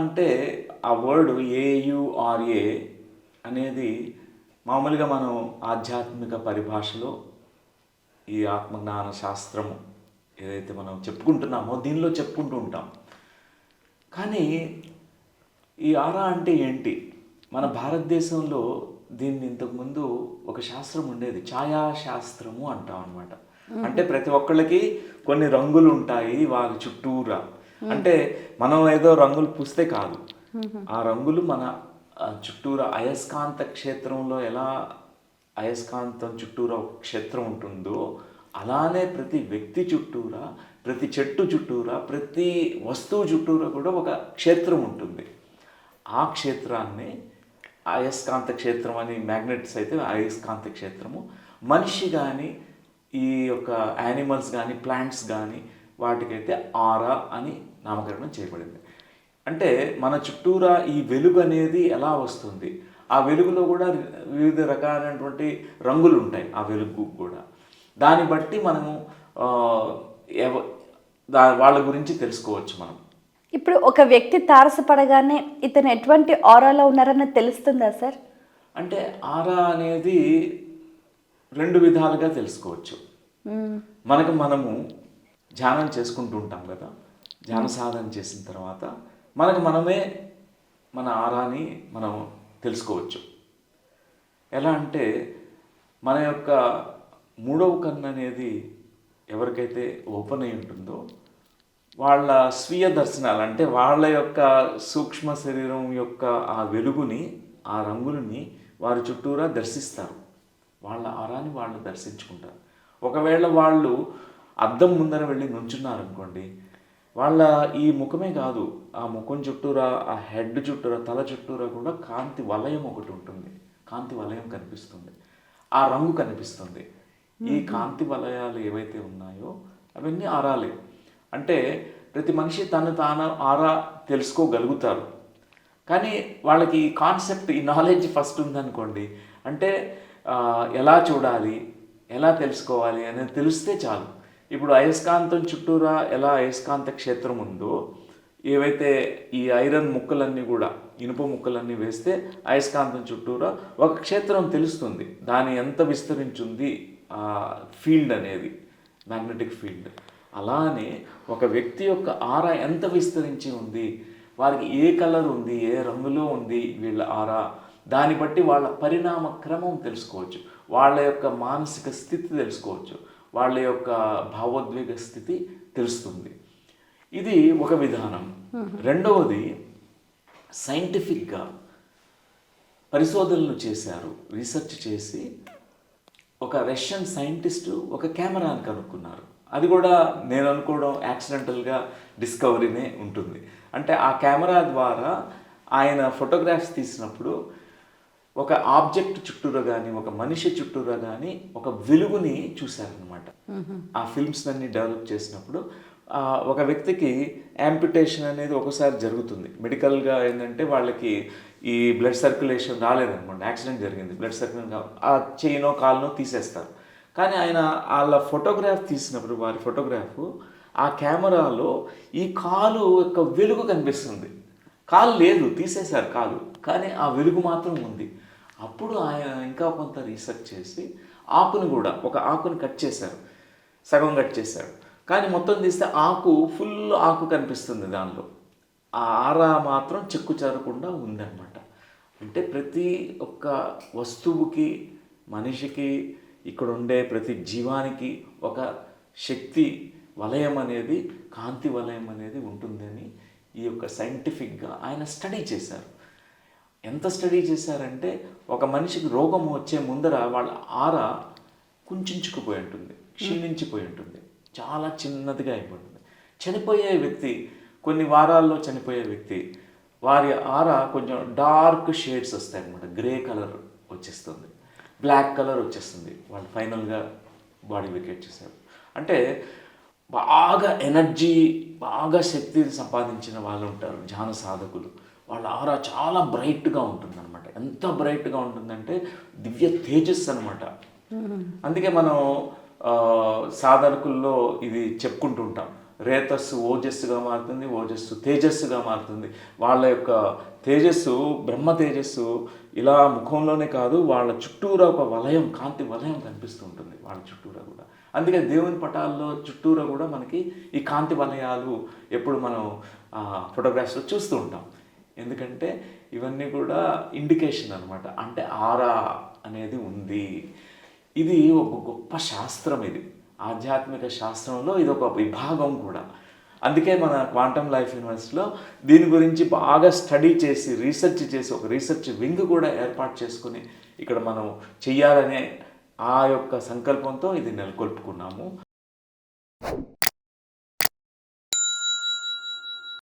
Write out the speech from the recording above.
అంటే ఆ వర్డ్ ఏయుఆర్ఏ అనేది మామూలుగా మనం ఆధ్యాత్మిక పరిభాషలో ఈ ఆత్మజ్ఞాన శాస్త్రము ఏదైతే మనం చెప్పుకుంటున్నామో దీనిలో చెప్పుకుంటూ ఉంటాం. కానీ ఈ ఆరా అంటే ఏంటి? మన భారతదేశంలో దీన్ని ఇంతకుముందు ఒక శాస్త్రం ఉండేది ఛాయాశాస్త్రము అంటాం అనమాట అంటే ప్రతి ఒక్కళ్ళకి కొన్ని రంగులు ఉంటాయి వారి చుట్టూరా. అంటే మనం ఏదో రంగులు పూస్తే కాదు. ఆ రంగులు మన చుట్టూరా అయస్కాంత క్షేత్రంలో ఎలా అయస్కాంతం చుట్టూరా క్షేత్రం ఉంటుందో అలానే ప్రతి వ్యక్తి చుట్టూరా ప్రతి చెట్టు చుట్టూరా ప్రతి వస్తువు చుట్టూరా కూడా ఒక క్షేత్రం ఉంటుంది. ఆ క్షేత్రాన్ని అయస్కాంత క్షేత్రం అని మ్యాగ్నెట్స్ అయితే అయస్కాంత క్షేత్రము. మనిషి కానీ ఈ యొక్క యానిమల్స్ కానీ ప్లాంట్స్ కానీ వాటికైతే ఆరా అని నామకరణం చేయబడింది. అంటే మన చుట్టూరా ఈ వెలుగు అనేది ఎలా వస్తుంది? ఆ వెలుగులో కూడా వివిధ రకాలైనటువంటి రంగులు ఉంటాయి ఆ వెలుగు కూడా. దాన్ని బట్టి మనము ఎవ దా వాళ్ళ గురించి తెలుసుకోవచ్చు మనం. ఇప్పుడు ఒక వ్యక్తి తారసపడగానే ఇతను ఎటువంటి ఆరాలో ఉన్నారని తెలుస్తుందా సార్? అంటే ఆరా అనేది రెండు విధాలుగా తెలుసుకోవచ్చు. మనకు మనము ధ్యానం చేసుకుంటూ ఉంటాం కదా. ధ్యాన సాధన చేసిన తర్వాత మనకు మనమే మన ఆరాని మనం తెలుసుకోవచ్చు. ఎలా అంటే మన యొక్క మూడవ కన్ను అనేది ఎవరికైతే ఓపెన్ అయి ఉంటుందో వాళ్ళ స్వీయ దర్శనాలు అంటే వాళ్ళ యొక్క సూక్ష్మ శరీరం యొక్క ఆ వెలుగుని ఆ రంగులని వారి చుట్టూరా దర్శిస్తారు. వాళ్ళ ఆరాన్ని వాళ్ళు దర్శించుకుంటారు. ఒకవేళ వాళ్ళు అద్దం ముందర వెళ్ళి నుంచున్నారు అనుకోండి వాళ్ళ ఈ ముఖమే కాదు ఆ ముఖం చుట్టూరా ఆ హెడ్ చుట్టూరా తల చుట్టూరా కూడా కాంతి వలయం ఒకటి ఉంటుంది. కాంతి వలయం కనిపిస్తుంది. ఆ రంగు కనిపిస్తుంది. ఈ కాంతి వలయాలు ఏవైతే ఉన్నాయో అవన్నీ ఆరాలే. అంటే ప్రతి మనిషి తను తాను ఆరా తెలుసుకోగలుగుతారు. కానీ వాళ్ళకి ఈ కాన్సెప్ట్ ఈ నాలెడ్జ్ ఫస్ట్ ఉందనుకోండి అంటే ఎలా చూడాలి ఎలా తెలుసుకోవాలి అనేది తెలిస్తే చాలు. ఇప్పుడు అయస్కాంతం చుట్టూరా ఎలా అయస్కాంత క్షేత్రం ఉందో ఏవైతే ఈ ఐరన్ ముక్కలన్నీ కూడా ఇనుప ముక్కలన్నీ వేస్తే అయస్కాంతం చుట్టూరా ఒక క్షేత్రం తెలుస్తుంది. దాని ఎంత విస్తరించింది? ఆ ఫీల్డ్ అనేది మ్యాగ్నెటిక్ ఫీల్డ్. అలానే ఒక వ్యక్తి యొక్క ఆరా ఎంత విస్తరించి ఉంది? వారికి ఏ కలర్ ఉంది? ఏ రంగులో ఉంది వీళ్ళ ఆరా? దాన్ని బట్టి వాళ్ళ పరిణామ క్రమం తెలుసుకోవచ్చు. వాళ్ళ యొక్క మానసిక స్థితి తెలుసుకోవచ్చు. వాళ్ళ యొక్క భావోద్వేగ స్థితి తెలుస్తుంది. ఇది ఒక విధానం. రెండవది సైంటిఫిక్గా పరిశోధనలు చేశారు రీసెర్చ్ చేసి ఒక రష్యన్ సైంటిస్టు ఒక కెమెరాని కనుక్కున్నారు. అది కూడా నేను అనుకోవడం యాక్సిడెంటల్గా డిస్కవరీనే ఉంటుంది. అంటే ఆ కెమెరా ద్వారా ఆయన ఫోటోగ్రాఫ్స్ తీసినప్పుడు ఒక ఆబ్జెక్ట్ చుట్టూరా కానీ ఒక మనిషి చుట్టూరా కానీ ఒక వెలుగుని చూశారనమాట ఆ ఫిల్మ్స్ అన్ని డెవలప్ చేసినప్పుడు ఒక వ్యక్తికి యాంపిటేషన్ అనేది ఒకసారి జరుగుతుంది. మెడికల్గా ఏంటంటే వాళ్ళకి ఈ బ్లడ్ సర్క్యులేషన్ రాలేదనమాట యాక్సిడెంట్ జరిగింది బ్లడ్ సర్క్యులేషన్ ఆ చేయినో కాలునో తీసేస్తారు. కానీ ఆయన వాళ్ళ ఫోటోగ్రాఫ్ తీసినప్పుడు వారి ఫోటోగ్రాఫ్ ఆ కెమెరాలో ఈ కాలు యొక్క వెలుగు కనిపిస్తుంది. కాలు లేదు తీసేశారు కాలు కానీ ఆ వెలుగు మాత్రం ఉంది. అప్పుడు ఆయన ఇంకా కొంత రీసెర్చ్ చేసి ఆకుని కూడా ఒక ఆకుని కట్ చేశారు. సగం కట్ చేశారు. కానీ మొత్తం తీస్తే ఆకు ఫుల్ ఆకు కనిపిస్తుంది దానిలో. ఆ ఆరా మాత్రం చెక్కు చేరకుండా ఉందన్నమాట. అంటే ప్రతి ఒక్క వస్తువుకి మనిషికి ఇక్కడ ఉండే ప్రతి జీవానికి ఒక శక్తి వలయం అనేది కాంతి వలయం అనేది ఉంటుందని ఈ యొక్క సైంటిఫిక్గా ఆయన స్టడీ చేశారు. ఎంత స్టడీ చేశారంటే ఒక మనిషికి రోగం వచ్చే ముందర వాళ్ళ ఆర కుంచుకుపోయి ఉంటుంది క్షీణించిపోయి ఉంటుంది. చాలా చిన్నదిగా అయిపోతుంది. చనిపోయే వ్యక్తి కొన్ని వారాల్లో చనిపోయే వ్యక్తి వారి ఆర కొంచెం డార్క్ షేడ్స్ వస్తాయి అనమాట గ్రే కలర్ వచ్చేస్తుంది. బ్లాక్ కలర్ వచ్చేస్తుంది. వాళ్ళు ఫైనల్గా బాడీ వికెట్ చేశారు. అంటే బాగా ఎనర్జీ బాగా శక్తిని సంపాదించిన వాళ్ళు ఉంటారు ధ్యాన సాధకులు. వాళ్ళ ఆరా చాలా బ్రైట్గా ఉంటుందన్నమాట. ఎంత బ్రైట్గా ఉంటుందంటే దివ్య తేజస్సు అనమాట అందుకే మనం ఆ, సాధకుల్లో ఇది చెప్పుకుంటూ ఉంటాం. రేతస్సు ఓజస్సుగా మారుతుంది ఓజస్సు తేజస్సుగా మారుతుంది. వాళ్ళ యొక్క తేజస్సు బ్రహ్మ తేజస్సు ఇలా ముఖంలోనే కాదు వాళ్ళ చుట్టూరా ఒక వలయం కాంతి వలయం కనిపిస్తూ ఉంటుంది వాళ్ళ చుట్టూరా కూడా. అందుకే దేవుని పటాల్లో చుట్టూరా కూడా మనకి ఈ కాంతి వలయాలు ఎప్పుడు మనం ఫోటోగ్రాఫ్స్లో చూస్తూ ఉంటాం. ఎందుకంటే ఇవన్నీ కూడా ఇండికేషన్ అనమాట అంటే ఆరా అనేది ఉంది. ఇది ఒక గొప్ప శాస్త్రం ఇది. ఆధ్యాత్మిక శాస్త్రంలో ఇది ఒక విభాగం కూడా. అందుకే మన క్వాంటమ్ లైఫ్ యూనివర్సిటీలో దీని గురించి బాగా స్టడీ చేసి రీసెర్చ్ చేసి ఒక రీసెర్చ్ వింగ్ కూడా ఏర్పాటు చేసుకుని ఇక్కడ మనం చెయ్యాలనే ఆ యొక్క సంకల్పంతో ఇది నెలకొల్పుకున్నాము.